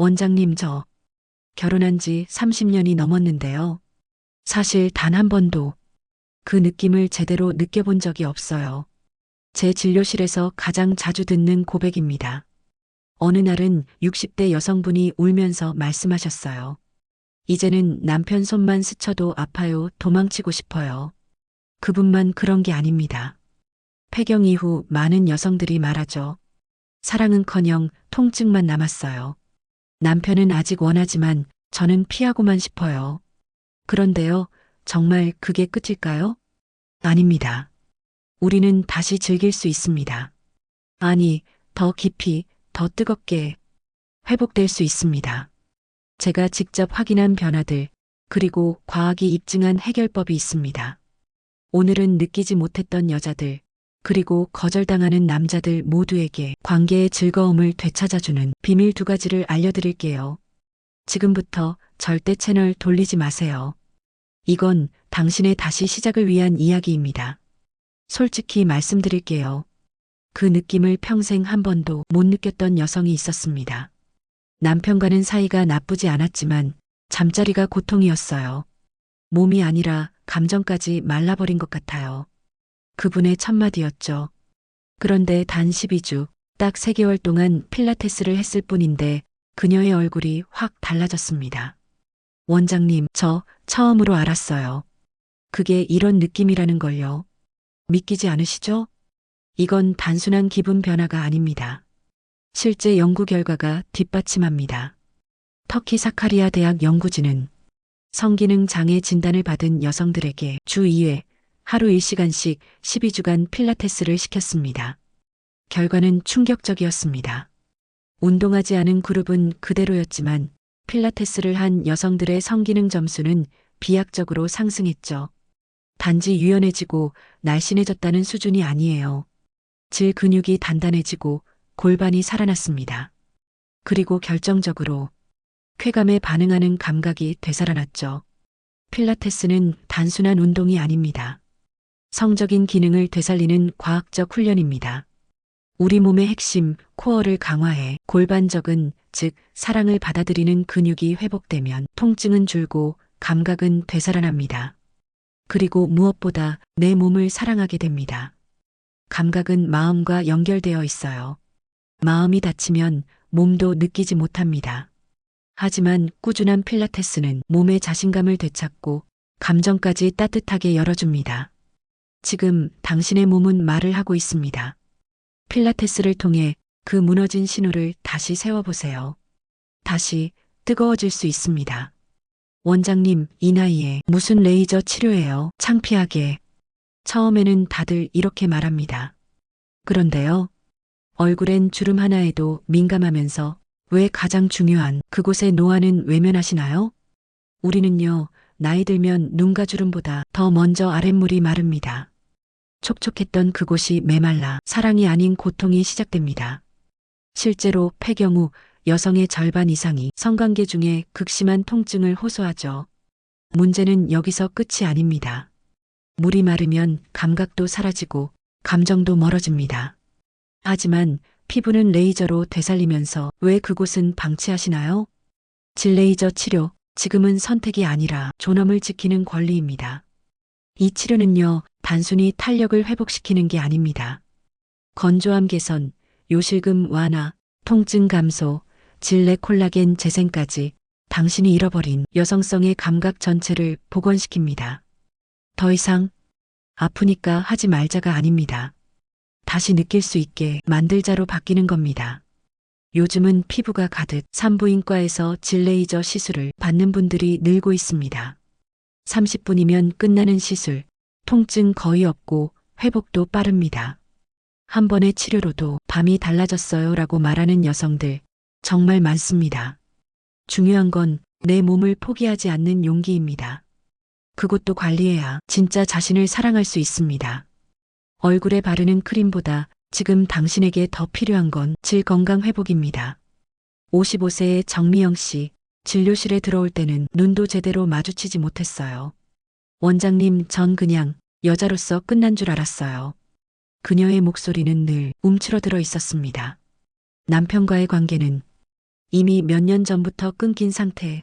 원장님 저 결혼한 지 30년이 넘었는데요. 사실 단 한 번도 그 느낌을 제대로 느껴본 적이 없어요. 제 진료실에서 가장 자주 듣는 고백입니다. 어느 날은 60대 여성분이 울면서 말씀하셨어요. 이제는 남편 손만 스쳐도 아파요. 도망치고 싶어요. 그분만 그런 게 아닙니다. 폐경 이후 많은 여성들이 말하죠. 사랑은커녕 통증만 남았어요. 남편은 아직 원하지만 저는 피하고만 싶어요. 그런데요, 정말 그게 끝일까요? 아닙니다. 우리는 다시 즐길 수 있습니다. 아니, 더 깊이, 더 뜨겁게 회복될 수 있습니다. 제가 직접 확인한 변화들, 그리고 과학이 입증한 해결법이 있습니다. 오늘은 느끼지 못했던 여자들, 그리고 거절당하는 남자들 모두에게 관계의 즐거움을 되찾아주는 비밀 두 가지를 알려드릴게요. 지금부터 절대 채널 돌리지 마세요. 이건 당신의 다시 시작을 위한 이야기입니다. 솔직히 말씀드릴게요. 그 느낌을 평생 한 번도 못 느꼈던 여성이 있었습니다. 남편과는 사이가 나쁘지 않았지만 잠자리가 고통이었어요. 몸이 아니라 감정까지 말라버린 것 같아요. 그분의 첫마디였죠. 그런데 단 12주, 딱 3개월 동안 필라테스를 했을 뿐인데 그녀의 얼굴이 확 달라졌습니다. 원장님, 저 처음으로 알았어요. 그게 이런 느낌이라는 걸요. 믿기지 않으시죠? 이건 단순한 기분 변화가 아닙니다. 실제 연구 결과가 뒷받침합니다. 터키 사카리아 대학 연구진은 성기능 장애 진단을 받은 여성들에게 주 2회 하루 1시간씩 12주간 필라테스를 시켰습니다. 결과는 충격적이었습니다. 운동하지 않은 그룹은 그대로였지만 필라테스를 한 여성들의 성기능 점수는 비약적으로 상승했죠. 단지 유연해지고 날씬해졌다는 수준이 아니에요. 질 근육이 단단해지고 골반이 살아났습니다. 그리고 결정적으로 쾌감에 반응하는 감각이 되살아났죠. 필라테스는 단순한 운동이 아닙니다. 성적인 기능을 되살리는 과학적 훈련입니다. 우리 몸의 핵심 코어를 강화해 골반적은 즉 사랑을 받아들이는 근육이 회복되면 통증은 줄고 감각은 되살아납니다. 그리고 무엇보다 내 몸을 사랑하게 됩니다. 감각은 마음과 연결되어 있어요. 마음이 다치면 몸도 느끼지 못합니다. 하지만 꾸준한 필라테스는 몸의 자신감을 되찾고 감정까지 따뜻하게 열어줍니다. 지금 당신의 몸은 말을 하고 있습니다. 필라테스를 통해 그 무너진 신호를 다시 세워보세요. 다시 뜨거워질 수 있습니다. 원장님, 이 나이에 무슨 레이저 치료예요? 창피하게. 처음에는 다들 이렇게 말합니다. 그런데요. 얼굴엔 주름 하나에도 민감하면서 왜 가장 중요한 그곳의 노화는 외면하시나요? 우리는요, 나이 들면 눈가 주름보다 더 먼저 아랫물이 마릅니다. 촉촉했던 그곳이 메말라 사랑이 아닌 고통이 시작됩니다. 실제로 폐경 후 여성의 절반 이상이 성관계 중에 극심한 통증을 호소하죠. 문제는 여기서 끝이 아닙니다. 물이 마르면 감각도 사라지고 감정도 멀어집니다. 하지만 피부는 레이저로 되살리면서 왜 그곳은 방치하시나요? 질레이저 치료, 지금은 선택이 아니라 존엄을 지키는 권리입니다. 이 치료는요, 단순히 탄력을 회복시키는 게 아닙니다. 건조함 개선, 요실금 완화, 통증 감소, 질내 콜라겐 재생까지 당신이 잃어버린 여성성의 감각 전체를 복원시킵니다. 더 이상 아프니까 하지 말자가 아닙니다. 다시 느낄 수 있게 만들자로 바뀌는 겁니다. 요즘은 피부가 가득 산부인과에서 질레이저 시술을 받는 분들이 늘고 있습니다. 30분이면 끝나는 시술, 통증 거의 없고 회복도 빠릅니다. 한 번의 치료로도 밤이 달라졌어요 라고 말하는 여성들 정말 많습니다. 중요한 건 내 몸을 포기하지 않는 용기입니다. 그것도 관리해야 진짜 자신을 사랑할 수 있습니다. 얼굴에 바르는 크림보다 지금 당신에게 더 필요한 건 질 건강 회복입니다. 55세의 정미영 씨, 진료실에 들어올 때는 눈도 제대로 마주치지 못했어요. 원장님, 전 그냥 여자로서 끝난 줄 알았어요. 그녀의 목소리는 늘 움츠러들어 있었습니다. 남편과의 관계는 이미 몇 년 전부터 끊긴 상태.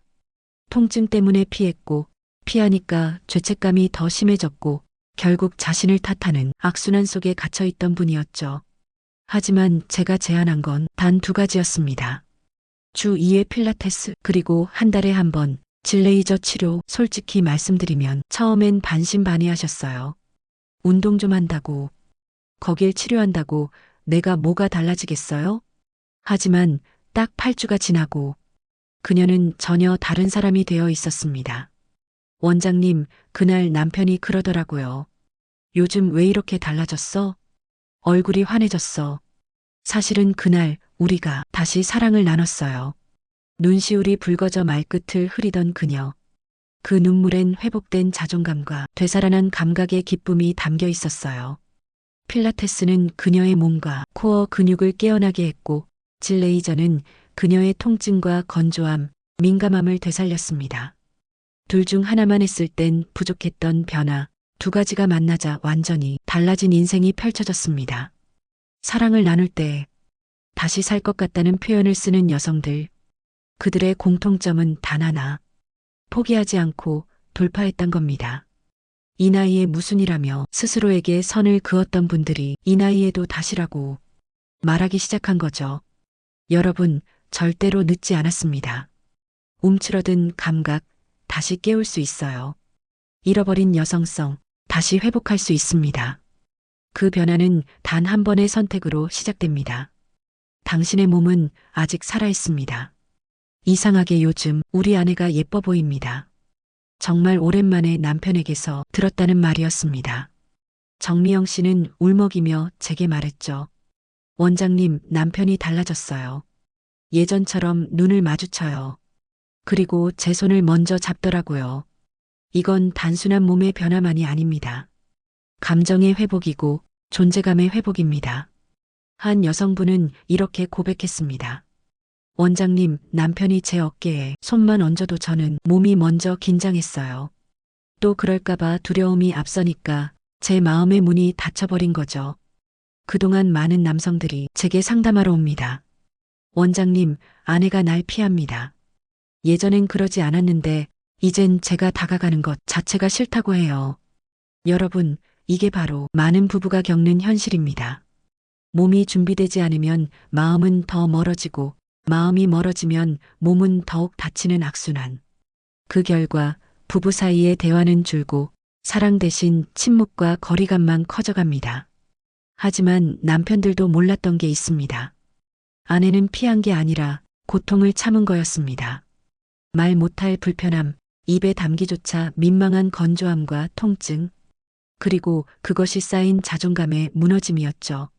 통증 때문에 피했고, 피하니까 죄책감이 더 심해졌고, 결국 자신을 탓하는 악순환 속에 갇혀 있던 분이었죠. 하지만 제가 제안한 건 단 두 가지였습니다. 주 2회 필라테스, 그리고 한 달에 한 번 질레이저 치료, 솔직히 말씀드리면 처음엔 반신반의하셨어요. 운동 좀 한다고, 거길 치료한다고 내가 뭐가 달라지겠어요? 하지만 딱 8주가 지나고 그녀는 전혀 다른 사람이 되어 있었습니다. 원장님, 그날 남편이 그러더라고요. 요즘 왜 이렇게 달라졌어? 얼굴이 환해졌어. 사실은 그날 우리가 다시 사랑을 나눴어요. 눈시울이 붉어져 말끝을 흐리던 그녀. 그 눈물엔 회복된 자존감과 되살아난 감각의 기쁨이 담겨 있었어요. 필라테스는 그녀의 몸과 코어 근육을 깨어나게 했고, 질레이저는 그녀의 통증과 건조함, 민감함을 되살렸습니다. 둘 중 하나만 했을 땐 부족했던 변화, 두 가지가 만나자 완전히 달라진 인생이 펼쳐졌습니다. 사랑을 나눌 때 다시 살 것 같다는 표현을 쓰는 여성들. 그들의 공통점은 단 하나. 포기하지 않고 돌파했던 겁니다. 이 나이에 무슨 이라며 스스로에게 선을 그었던 분들이 이 나이에도 다시라고 말하기 시작한 거죠. 여러분, 절대로 늦지 않았습니다. 움츠러든 감각, 다시 깨울 수 있어요. 잃어버린 여성성, 다시 회복할 수 있습니다. 그 변화는 단 한 번의 선택으로 시작됩니다. 당신의 몸은 아직 살아있습니다. 이상하게 요즘 우리 아내가 예뻐 보입니다. 정말 오랜만에 남편에게서 들었다는 말이었습니다. 정미영 씨는 울먹이며 제게 말했죠. 원장님, 남편이 달라졌어요. 예전처럼 눈을 마주쳐요. 그리고 제 손을 먼저 잡더라고요. 이건 단순한 몸의 변화만이 아닙니다. 감정의 회복이고 존재감의 회복입니다. 한 여성분은 이렇게 고백했습니다. 원장님, 남편이 제 어깨에 손만 얹어도 저는 몸이 먼저 긴장했어요. 또 그럴까봐 두려움이 앞서니까 제 마음의 문이 닫혀버린 거죠. 그동안 많은 남성들이 제게 상담하러 옵니다. 원장님, 아내가 날 피합니다. 예전엔 그러지 않았는데 이젠 제가 다가가는 것 자체가 싫다고 해요. 여러분, 이게 바로 많은 부부가 겪는 현실입니다. 몸이 준비되지 않으면 마음은 더 멀어지고 마음이 멀어지면 몸은 더욱 다치는 악순환. 그 결과 부부 사이의 대화는 줄고 사랑 대신 침묵과 거리감만 커져갑니다. 하지만 남편들도 몰랐던 게 있습니다. 아내는 피한 게 아니라 고통을 참은 거였습니다. 말 못할 불편함, 입에 담기조차 민망한 건조함과 통증, 그리고 그것이 쌓인 자존감의 무너짐이었죠.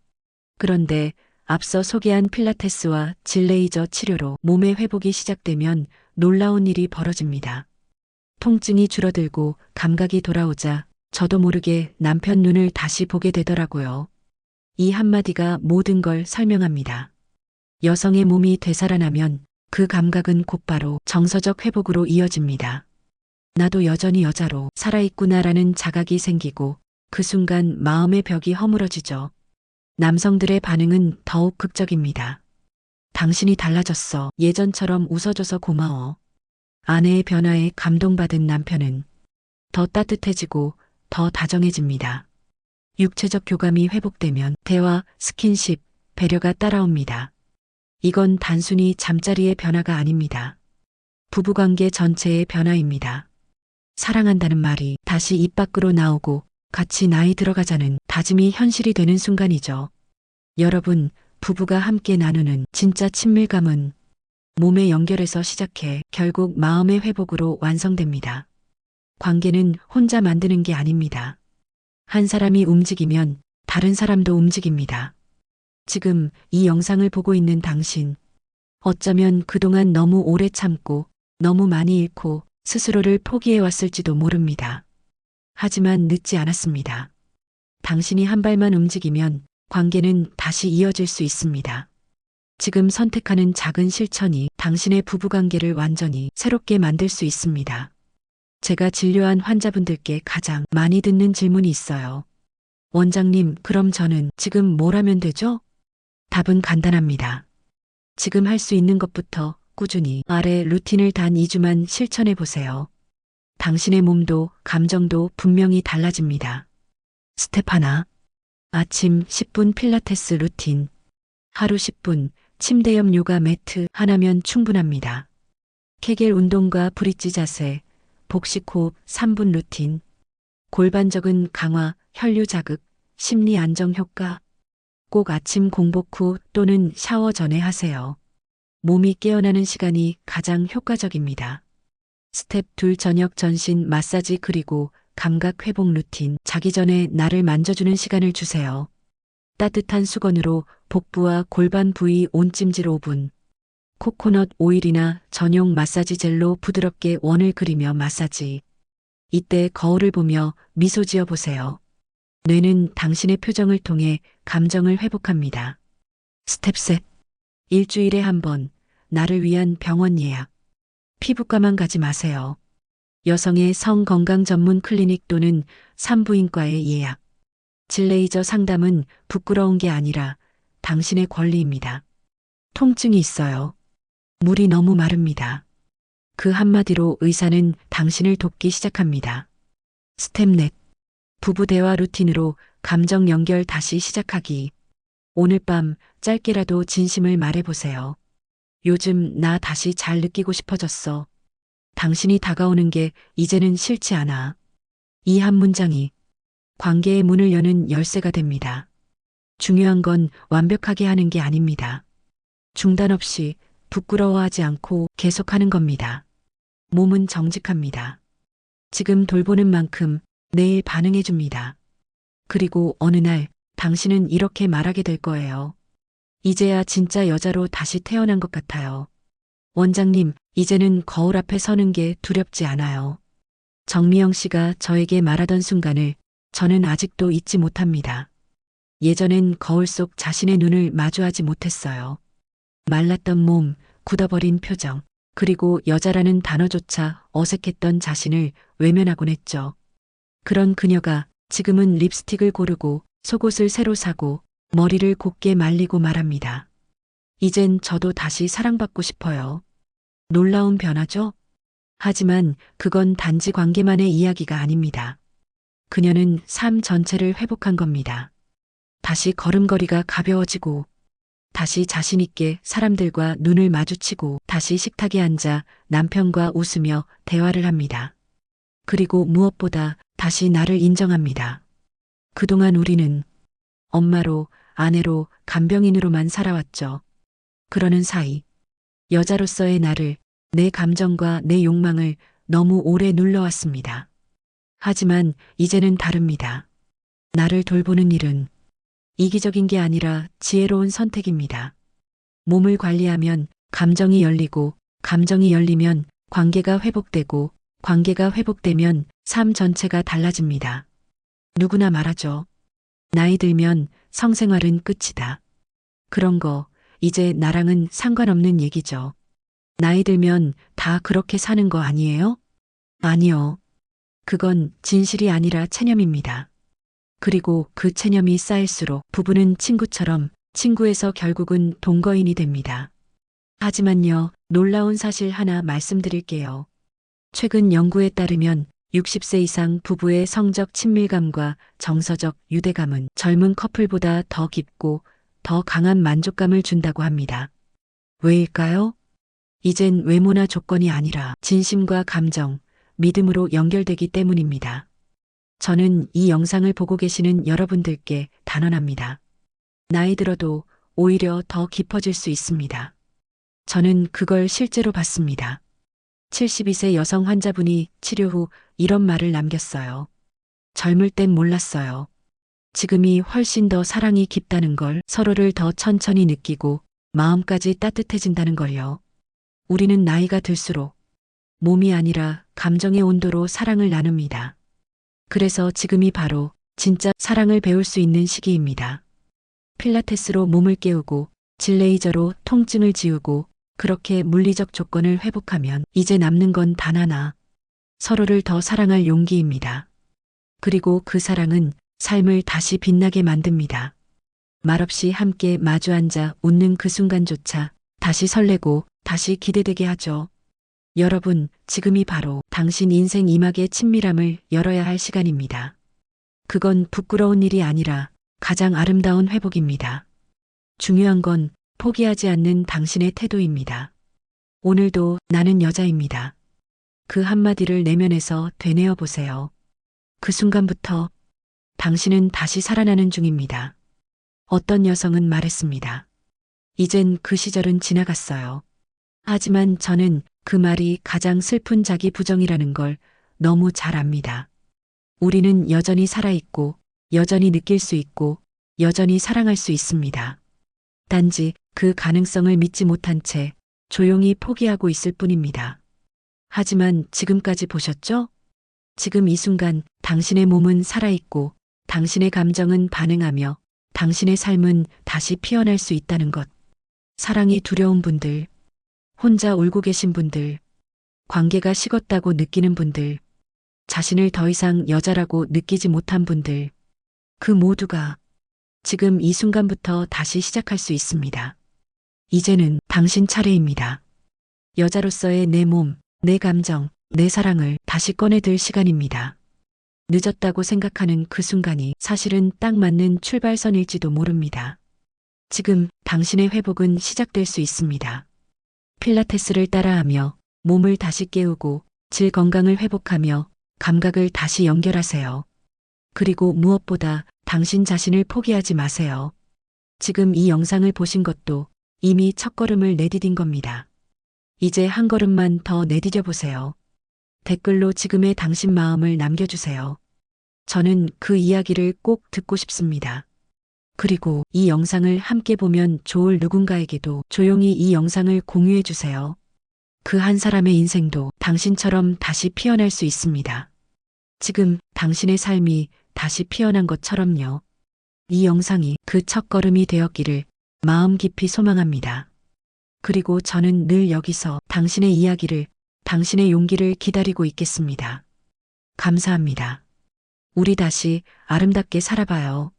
그런데 앞서 소개한 필라테스와 질레이저 치료로 몸의 회복이 시작되면 놀라운 일이 벌어집니다. 통증이 줄어들고 감각이 돌아오자 저도 모르게 남편 눈을 다시 보게 되더라고요. 이 한마디가 모든 걸 설명합니다. 여성의 몸이 되살아나면 그 감각은 곧바로 정서적 회복으로 이어집니다. 나도 여전히 여자로 살아있구나라는 자각이 생기고 그 순간 마음의 벽이 허물어지죠. 남성들의 반응은 더욱 극적입니다. 당신이 달라졌어. 예전처럼 웃어줘서 고마워. 아내의 변화에 감동받은 남편은 더 따뜻해지고 더 다정해집니다. 육체적 교감이 회복되면 대화, 스킨십, 배려가 따라옵니다. 이건 단순히 잠자리의 변화가 아닙니다. 부부관계 전체의 변화입니다. 사랑한다는 말이 다시 입 밖으로 나오고 같이 나이 들어가자는 다짐이 현실이 되는 순간이죠. 여러분, 부부가 함께 나누는 진짜 친밀감은 몸의 연결에서 시작해 결국 마음의 회복으로 완성됩니다. 관계는 혼자 만드는 게 아닙니다. 한 사람이 움직이면 다른 사람도 움직입니다. 지금 이 영상을 보고 있는 당신, 어쩌면 그동안 너무 오래 참고 너무 많이 잃고 스스로를 포기해 왔을지도 모릅니다. 하지만 늦지 않았습니다. 당신이 한 발만 움직이면 관계는 다시 이어질 수 있습니다. 지금 선택하는 작은 실천이 당신의 부부관계를 완전히 새롭게 만들 수 있습니다. 제가 진료한 환자분들께 가장 많이 듣는 질문이 있어요. 원장님, 그럼 저는 지금 뭘 하면 되죠? 답은 간단합니다. 지금 할 수 있는 것부터 꾸준히 아래 루틴을 단 2주만 실천해 보세요. 당신의 몸도 감정도 분명히 달라집니다. 스텝 하나. 아침 10분 필라테스 루틴. 하루 10분 침대 옆 요가 매트 하나면 충분합니다. 케겔 운동과 브릿지 자세, 복식 호흡 3분 루틴. 골반적은 강화, 혈류 자극, 심리 안정 효과. 꼭 아침 공복 후 또는 샤워 전에 하세요. 몸이 깨어나는 시간이 가장 효과적입니다. 스텝 둘 저녁 전신 마사지 그리고 감각 회복 루틴. 자기 전에 나를 만져주는 시간을 주세요. 따뜻한 수건으로 복부와 골반 부위 온찜질 5분. 코코넛 오일이나 전용 마사지 젤로 부드럽게 원을 그리며 마사지. 이때 거울을 보며 미소 지어 보세요. 뇌는 당신의 표정을 통해 감정을 회복합니다. 스텝 셋. 일주일에 한 번, 나를 위한 병원 예약. 피부과만 가지 마세요. 여성의 성 건강 전문 클리닉 또는 산부인과의 예약. 질레이저 상담은 부끄러운 게 아니라 당신의 권리입니다. 통증이 있어요. 물이 너무 마릅니다. 그 한마디로 의사는 당신을 돕기 시작합니다. 스텝 넷. 부부 대화 루틴으로 감정 연결 다시 시작하기. 오늘 밤 짧게라도 진심을 말해보세요. 요즘 나 다시 잘 느끼고 싶어졌어. 당신이 다가오는 게 이제는 싫지 않아. 이 한 문장이 관계의 문을 여는 열쇠가 됩니다. 중요한 건 완벽하게 하는 게 아닙니다. 중단 없이 부끄러워하지 않고 계속하는 겁니다. 몸은 정직합니다. 지금 돌보는 만큼 내일 반응해 줍니다. 그리고 어느 날 당신은 이렇게 말하게 될 거예요. 이제야 진짜 여자로 다시 태어난 것 같아요. 원장님, 이제는 거울 앞에 서는 게 두렵지 않아요. 정미영 씨가 저에게 말하던 순간을 저는 아직도 잊지 못합니다. 예전엔 거울 속 자신의 눈을 마주하지 못했어요. 말랐던 몸, 굳어버린 표정, 그리고 여자라는 단어조차 어색했던 자신을 외면하곤 했죠. 그런 그녀가 지금은 립스틱을 고르고 속옷을 새로 사고 머리를 곱게 말리고 말합니다. 이젠 저도 다시 사랑받고 싶어요. 놀라운 변화죠? 하지만 그건 단지 관계만의 이야기가 아닙니다. 그녀는 삶 전체를 회복한 겁니다. 다시 걸음걸이가 가벼워지고, 다시 자신있게 사람들과 눈을 마주치고, 다시 식탁에 앉아 남편과 웃으며 대화를 합니다. 그리고 무엇보다 다시 나를 인정합니다. 그동안 우리는 엄마로, 아내로, 간병인으로만 살아왔죠. 그러는 사이, 여자로서의 나를, 내 감정과 내 욕망을 너무 오래 눌러왔습니다. 하지만 이제는 다릅니다. 나를 돌보는 일은 이기적인 게 아니라 지혜로운 선택입니다. 몸을 관리하면 감정이 열리고, 감정이 열리면 관계가 회복되고, 관계가 회복되면 삶 전체가 달라집니다. 누구나 말하죠. 나이 들면 성생활은 끝이다. 그런 거 이제 나랑은 상관없는 얘기죠. 나이 들면 다 그렇게 사는 거 아니에요? 아니요. 그건 진실이 아니라 체념입니다. 그리고 그 체념이 쌓일수록 부부는 친구처럼 친구에서 결국은 동거인이 됩니다. 하지만요, 놀라운 사실 하나 말씀드릴게요. 최근 연구에 따르면 60세 이상 부부의 성적 친밀감과 정서적 유대감은 젊은 커플보다 더 깊고 더 강한 만족감을 준다고 합니다. 왜일까요? 이젠 외모나 조건이 아니라 진심과 감정, 믿음으로 연결되기 때문입니다. 저는 이 영상을 보고 계시는 여러분들께 단언합니다. 나이 들어도 오히려 더 깊어질 수 있습니다. 저는 그걸 실제로 봤습니다. 72세 여성 환자분이 치료 후 이런 말을 남겼어요. 젊을 땐 몰랐어요. 지금이 훨씬 더 사랑이 깊다는 걸 서로를 더 천천히 느끼고 마음까지 따뜻해진다는 걸요. 우리는 나이가 들수록 몸이 아니라 감정의 온도로 사랑을 나눕니다. 그래서 지금이 바로 진짜 사랑을 배울 수 있는 시기입니다. 필라테스로 몸을 깨우고 질레이저로 통증을 지우고 그렇게 물리적 조건을 회복하면 이제 남는 건 단 하나. 서로를 더 사랑할 용기입니다. 그리고 그 사랑은 삶을 다시 빛나게 만듭니다. 말없이 함께 마주 앉아 웃는 그 순간조차 다시 설레고 다시 기대되게 하죠. 여러분, 지금이 바로 당신 인생 이막의 친밀함을 열어야 할 시간입니다. 그건 부끄러운 일이 아니라 가장 아름다운 회복입니다. 중요한 건 포기하지 않는 당신의 태도입니다. 오늘도 나는 여자입니다. 그 한마디를 내면에서 되뇌어 보세요. 그 순간부터 당신은 다시 살아나는 중입니다. 어떤 여성은 말했습니다. 이젠 그 시절은 지나갔어요. 하지만 저는 그 말이 가장 슬픈 자기 부정이라는 걸 너무 잘 압니다. 우리는 여전히 살아있고, 여전히 느낄 수 있고, 여전히 사랑할 수 있습니다. 단지 그 가능성을 믿지 못한 채 조용히 포기하고 있을 뿐입니다. 하지만 지금까지 보셨죠? 지금 이 순간 당신의 몸은 살아있고, 당신의 감정은 반응하며, 당신의 삶은 다시 피어날 수 있다는 것. 사랑이 두려운 분들, 혼자 울고 계신 분들, 관계가 식었다고 느끼는 분들, 자신을 더 이상 여자라고 느끼지 못한 분들, 그 모두가 지금 이 순간부터 다시 시작할 수 있습니다. 이제는 당신 차례입니다. 여자로서의 내 몸, 내 감정, 내 사랑을 다시 꺼내들 시간입니다. 늦었다고 생각하는 그 순간이 사실은 딱 맞는 출발선일지도 모릅니다. 지금 당신의 회복은 시작될 수 있습니다. 필라테스를 따라하며 몸을 다시 깨우고 질 건강을 회복하며 감각을 다시 연결하세요. 그리고 무엇보다 당신 자신을 포기하지 마세요. 지금 이 영상을 보신 것도 이미 첫걸음을 내디딘 겁니다. 이제 한 걸음만 더 내디뎌 보세요. 댓글로 지금의 당신 마음을 남겨주세요. 저는 그 이야기를 꼭 듣고 싶습니다. 그리고 이 영상을 함께 보면 좋을 누군가에게도 조용히 이 영상을 공유해 주세요. 그 한 사람의 인생도 당신처럼 다시 피어날 수 있습니다. 지금 당신의 삶이 다시 피어난 것처럼요. 이 영상이 그 첫걸음이 되었기를 마음 깊이 소망합니다. 그리고 저는 늘 여기서 당신의 이야기를, 당신의 용기를 기다리고 있겠습니다. 감사합니다. 우리 다시 아름답게 살아봐요.